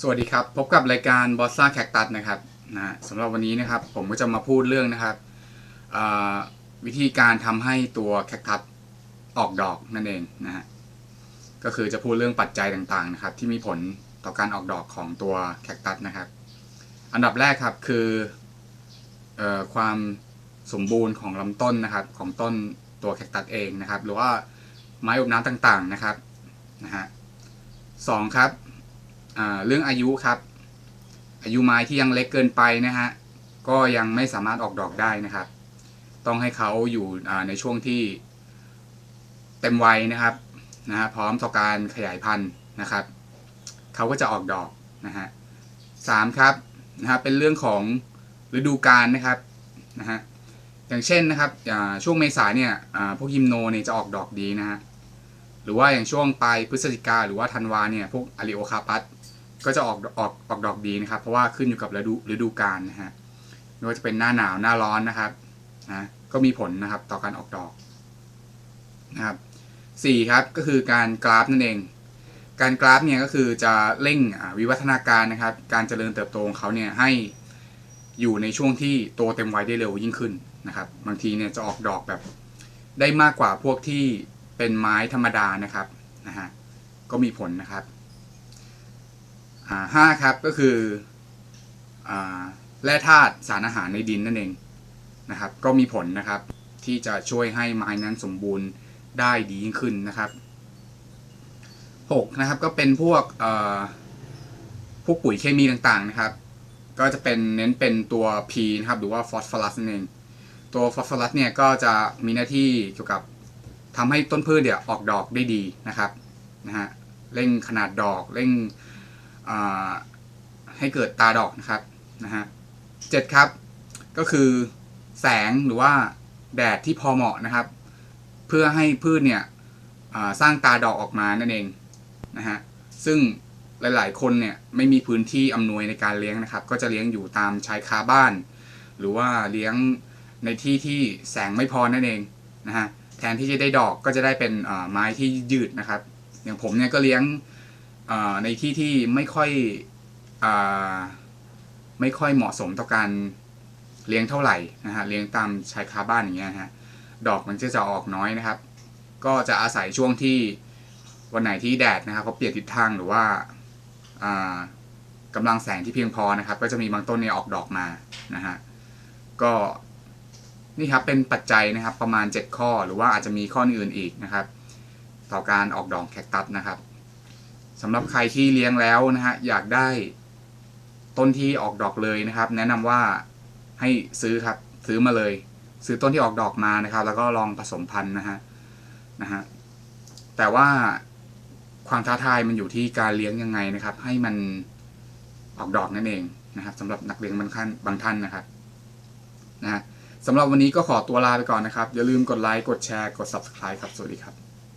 สวัสดีครับ พบกับรายการบอสซ่าแคคตัสนะครับนะสำหรับวันนี้นะครับผมก็จะมาพูดเรื่องนะครับวิธีการทำให้ตัวแคคตัสออกดอกนั่นเองนะฮะก็คือจะพูดเรื่องปัจจัยต่างๆนะครับ ที่มีผลต่อการออกดอกของตัวแคคตัสนะครับ อันดับแรกครับคืออความสมบูรณ์ของลำต้นนะครับของต้นตัวแคคตัสเองนะครับ หรือว่าไม้อบน้ำต่างๆนะครับนะฮะสองครับ เรื่องอายุครับ อายุไม้ที่ยังเล็กเกินไปนะฮะก็ยังไม่สามารถออกดอกได้นะครับ ต้องให้เขาอยู่ในช่วงที่เต็มวัยนะครับนะฮะพร้อมต่อการขยายพันธุ์นะครับเขาก็จะออกดอกนะฮะสามครับนะฮะเป็นเรื่องของฤดูกาลนะครับนะฮะอย่างเช่นนะครับช่วงเมษาเนี่ยพวกยิมโนเนี่ยจะออกดอกดีนะฮะหรือว่าอย่างช่วงปลายพฤศจิกาหรือว่าธันวาเนี่ยพวกอาริโอคาปัส ก็จะออกออกออกดอกดีนะครับ เพราะว่าขึ้นอยู่กับฤดูฤดูกาลนะฮะไม่ว่าจะเป็นหน้าหนาวหน้าร้อนนะครับนะก็มีผลนะครับต่อการออกดอกนะครับสี่ครับก็คือการกราฟนั่นเอง การกราฟเนี่ยก็คือจะเร่งวิวัฒนาการนะครับ การเจริญเติบโตของเขาเนี่ยให้อยู่ในช่วงที่โตเต็มวัยได้เร็วยิ่งขึ้นนะครับ บางทีเนี่ยจะออกดอกแบบ ได้มากกว่าพวกที่เป็นไม้ธรรมดานะครับนะฮะก็มีผลนะครับ ห้าครับก็คืออแร่ธาตุสารอาหารในดินนั่นเองนะครับ ก็มีผลนะครับที่จะช่วยให้ไม้นั้นสมบูรณ์ได้ดียิ่งขึ้นนะครับหกนะครับก็เป็นพวกพวกปุ๋ยเคมีต่างๆนะครับ ก็จะเป็นเน้นเป็นตัว P นะครับหรือว่าฟอสฟอรัสนั่นเอง ตัวฟอสฟอรัสเนี่ยก็จะมีหน้าที่เกี่ยวกับทำให้ต้นพืชเนี่ยออกดอกได้ดีนะครับนะฮะเร่งขนาดดอกเร่ง ให้เกิดตาดอกนะครับนะฮะเจ็ดครับ ก็คือแสงหรือว่าแดดที่พอเหมาะนะครับ เพื่อให้พืชเนี่ยสร้างตาดอกออกมานั่นเองนะฮะซึ่งหลาย ๆ คนเนี่ยไม่มีพื้นที่อำนวยในการเลี้ยงนะครับ ก็จะเลี้ยงอยู่ตามชายคาบ้าน หรือว่าเลี้ยงในที่ที่แสงไม่พอนั่นเองนะฮะแทนที่จะได้ดอกก็จะได้เป็นไม้ที่ยืดนะครับ อย่างผมเนี่ยก็เลี้ยง ในที่ที่ไม่ค่อยอไม่ค่อยเหมาะสมต่อการเลี้ยงเท่าไหร่นะฮะเลี้ยงตามชายคาบ้านอย่างเงี้ยฮะดอกมันก็จะออกน้อยนะครับ ก็จะอาศัยช่วงที่วันไหนที่แดดนะครับเขาเปลี่ยนทิศทางหรือว่าอ่ากำลังแสงที่เพียงพอนะครับ ก็จะมีบางต้นเนี่ยออกดอกมานะฮะก็นี่ครับเป็นปัจจัยนะครับประมาณ 7 ข้อหรือว่าอาจจะมีข้ออื่นอีกนะครับ ต่อการออกดอกแคคตัสนะครับ สำหรับใครที่เลี้ยงแล้วนะฮะอยากได้ต้นที่ออกดอกเลยนะครับ แนะนำว่าให้ซื้อครับซื้อมาเลย ซื้อต้นที่ออกดอกมานะครับ แล้วก็ลองผสมพันธุ์นะฮะนะฮะแต่ว่าความท้าทายมันอยู่ที่การเลี้ยงยังไงนะครับ ให้มันออกดอกนั่นเองนะครับสำหรับนักเลี้ยงบางท่านบางท่านนะครับนะฮะสำหรับวันนี้ก็ขอตัวลาไปก่อนนะครับ อย่าลืมกดไลค์กดแชร์กด subscribe ครับ สวัสดีครับ